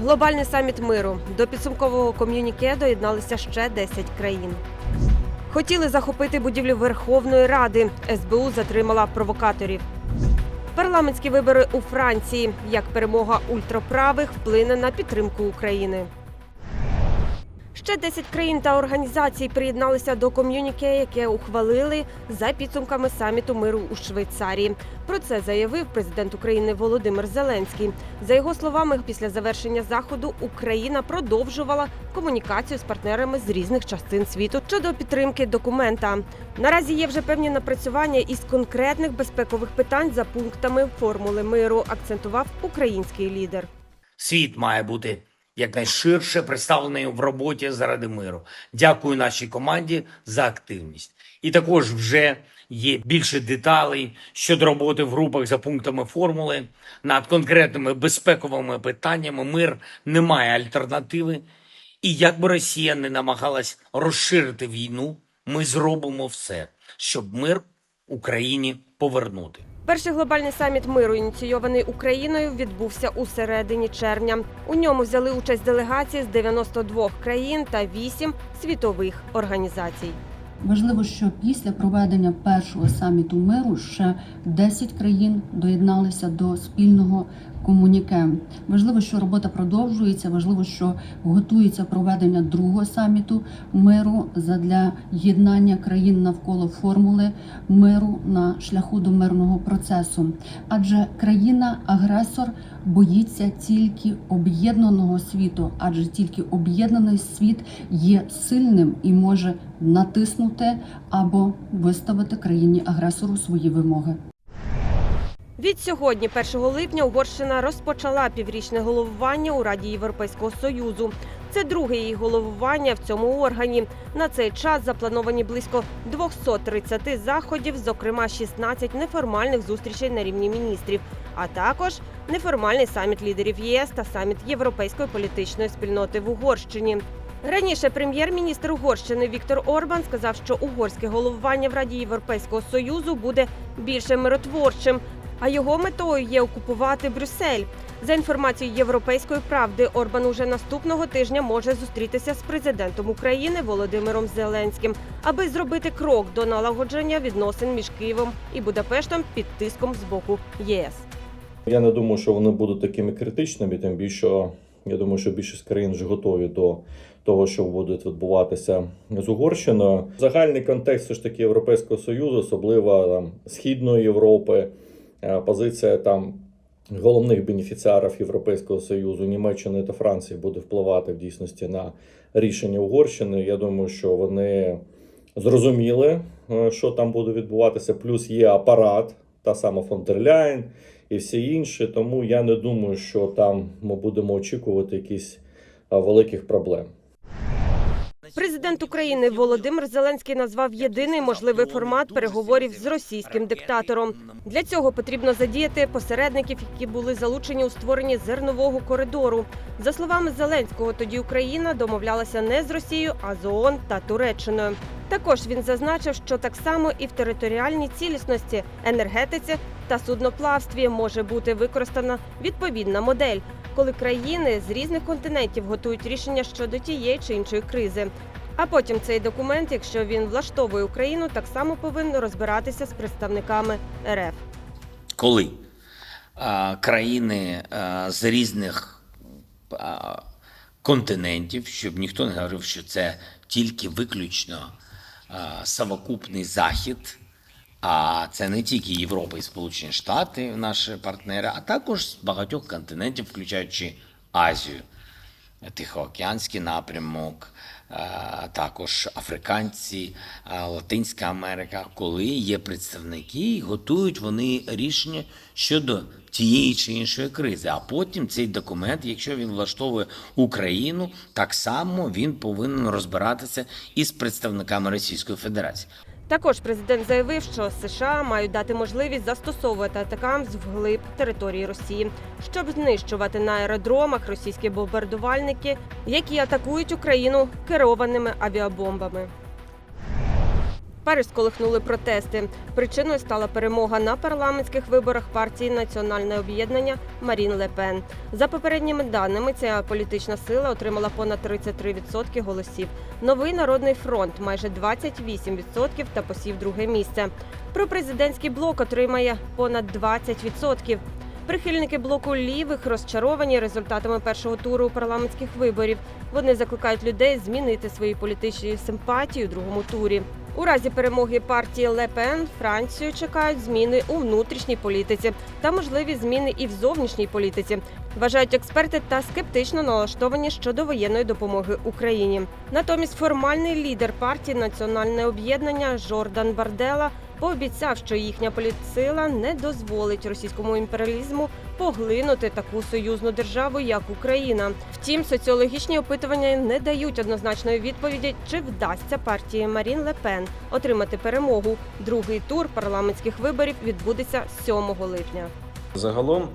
Глобальний саміт миру. До підсумкового ком'юніке доєдналися ще 10 країн. Хотіли захопити будівлю Верховної Ради. СБУ затримала провокаторів. Парламентські вибори у Франції. Як перемога ультраправих вплине на підтримку України. Ще 10 країн та організацій приєдналися до ком'юніке, яке ухвалили за підсумками саміту миру у Швейцарії. Про це заявив президент України Володимир Зеленський. За його словами, після завершення заходу Україна продовжувала комунікацію з партнерами з різних частин світу щодо підтримки документа. Наразі є вже певні напрацювання із конкретних безпекових питань за пунктами формули миру. Акцентував український лідер. Світ має бути якнайширше представлений в роботі заради миру. Дякую нашій команді за активність. І також вже є більше деталей щодо роботи в групах за пунктами формули над конкретними безпековими питаннями. Мир не має альтернативи. І як би Росія не намагалась розширити війну, ми зробимо все, щоб мир Україні повернути. Перший глобальний саміт миру, ініційований Україною, відбувся у середині червня. У ньому взяли участь делегації з 92 країн та 8 світових організацій. Важливо, що після проведення першого саміту миру ще 10 країн доєдналися до спільного комуніке. Важливо, що робота продовжується. Важливо, що готується проведення другого саміту миру задля єднання країн навколо формули миру на шляху до мирного процесу. Адже країна-агресор боїться тільки об'єднаного світу, адже тільки об'єднаний світ є сильним і може натиснути або виставити країні агресору свої вимоги. Від сьогодні, 1 липня, Угорщина розпочала піврічне головування у Раді Європейського союзу. Це друге її головування в цьому органі. На цей час заплановані близько 230 заходів, зокрема 16 неформальних зустрічей на рівні міністрів, а також неформальний саміт лідерів ЄС та саміт Європейської політичної спільноти в Угорщині. Раніше прем'єр-міністр Угорщини Віктор Орбан сказав, що угорське головування в Раді Європейського союзу буде більше миротворчим. А його метою є окупувати Брюссель. За інформацією Європейської правди, Орбан уже наступного тижня може зустрітися з президентом України Володимиром Зеленським, аби зробити крок до налагодження відносин між Києвом і Будапештом під тиском з боку ЄС. Я не думаю, що вони будуть такими критичними, тим більше я думаю, що більшість країн вже готові до того, що буде відбуватися з Угорщиною. Загальний контекст все ж таки Європейського Союзу, особливо там Східної Європи, позиція там головних бенефіціарів Європейського Союзу, Німеччини та Франції буде впливати в дійсності на рішення Угорщини. Я думаю, що вони зрозуміли, е, що там буде відбуватися. Плюс є апарат, та сама фон і всі інші. Тому я не думаю, що там ми будемо очікувати якісь великих проблем. Президент України Володимир Зеленський назвав єдиний можливий формат переговорів з російським диктатором. Для цього потрібно задіяти посередників, які були залучені у створенні зернового коридору. За словами Зеленського, тоді Україна домовлялася не з Росією, а з ООН та Туреччиною. Також він зазначив, що так само і в територіальній цілісності, енергетиці та судноплавстві може бути використана відповідна модель, коли країни з різних континентів готують рішення щодо тієї чи іншої кризи. А потім цей документ, якщо він влаштовує Україну, так само повинен розбиратися з представниками РФ. коли а, країни а, з різних а, континентів, щоб ніхто не говорив, що це тільки виключно а, совокупний захід, а це не тільки Європа і Сполучені Штати, наші партнери, а також з багатьох континентів, включаючи Азію. Тихоокеанський напрямок, е, також африканці, е, Латинська Америка, коли є представники, готують вони рішення щодо тієї чи іншої кризи. А потім цей документ, якщо він влаштовує Україну, так само він повинен розбиратися із представниками Російської Федерації. Також президент заявив, що США мають дати можливість застосовувати атакам з вглиб території Росії, щоб знищувати на аеродромах російські бомбардувальники, які атакують Україну керованими авіабомбами. Париж сколихнули протести. Причиною стала перемога на парламентських виборах партії Національне об'єднання Марін Ле Пен. За попередніми даними, ця політична сила отримала понад 33% голосів. Новий народний фронт майже 28% та посів друге місце. Пропрезидентський блок отримає понад 20%. Прихильники блоку лівих розчаровані результатами першого туру парламентських виборів. Вони закликають людей змінити свої політичні симпатії у другому турі. У разі перемоги партії Лепен Францію чекають зміни у внутрішній політиці та можливі зміни і в зовнішній політиці. Вважають експерти та скептично налаштовані щодо воєнної допомоги Україні. Натомість формальний лідер партії Національне об'єднання Жордан Бардела пообіцяв, що їхня політсила не дозволить російському імперіалізму поглинути таку союзну державу, як Україна. Втім, соціологічні опитування не дають однозначної відповіді, чи вдасться партії Марін Ле Пен отримати перемогу. Другий тур парламентських виборів відбудеться 7 липня. Загалом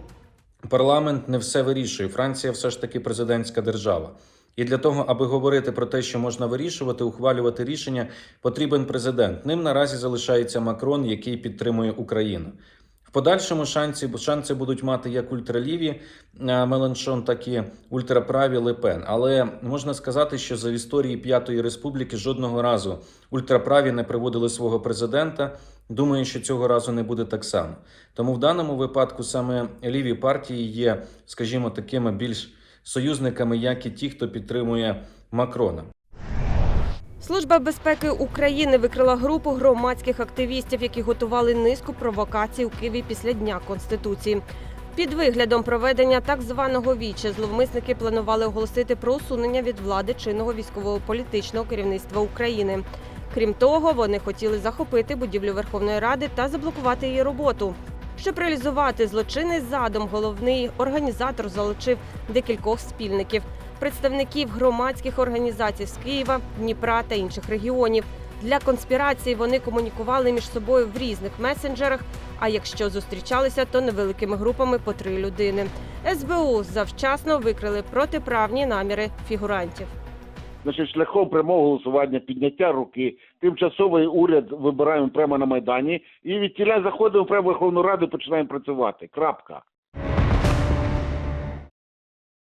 парламент не все вирішує. Франція все ж таки президентська держава. І для того, аби говорити про те, що можна вирішувати, ухвалювати рішення, потрібен президент. Ним наразі залишається Макрон, який підтримує Україну. В подальшому шанси, шанси будуть мати як ультраліві е, Меланшон, так і ультраправі Лепен. Але можна сказати, що за історії П'ятої республіки жодного разу ультраправі не приводили свого президента. Думаю, що цього разу не буде так само. Тому в даному випадку саме ліві партії є, скажімо, такими більш союзниками, як і ті, хто підтримує Макрона. Служба безпеки України викрила групу громадських активістів, які готували низку провокацій у Києві після Дня Конституції. Під виглядом проведення так званого віче зловмисники планували оголосити про усунення від влади чинного військово-політичного керівництва України. Крім того, вони хотіли захопити будівлю Верховної Ради та заблокувати її роботу. Щоб реалізувати злочинний задум, головний організатор залучив декількох спільників представників громадських організацій з Києва, Дніпра та інших регіонів. Для конспірації вони комунікували між собою в різних месенджерах. А якщо зустрічалися, то невеликими групами по три людини. СБУ завчасно викрили протиправні наміри фігурантів. Значить, шляхом прямого голосування, підняття руки, тимчасовий уряд вибираємо прямо на Майдані і від тіля заходимо прямо в Верховну Раду і починаємо працювати. Крапка.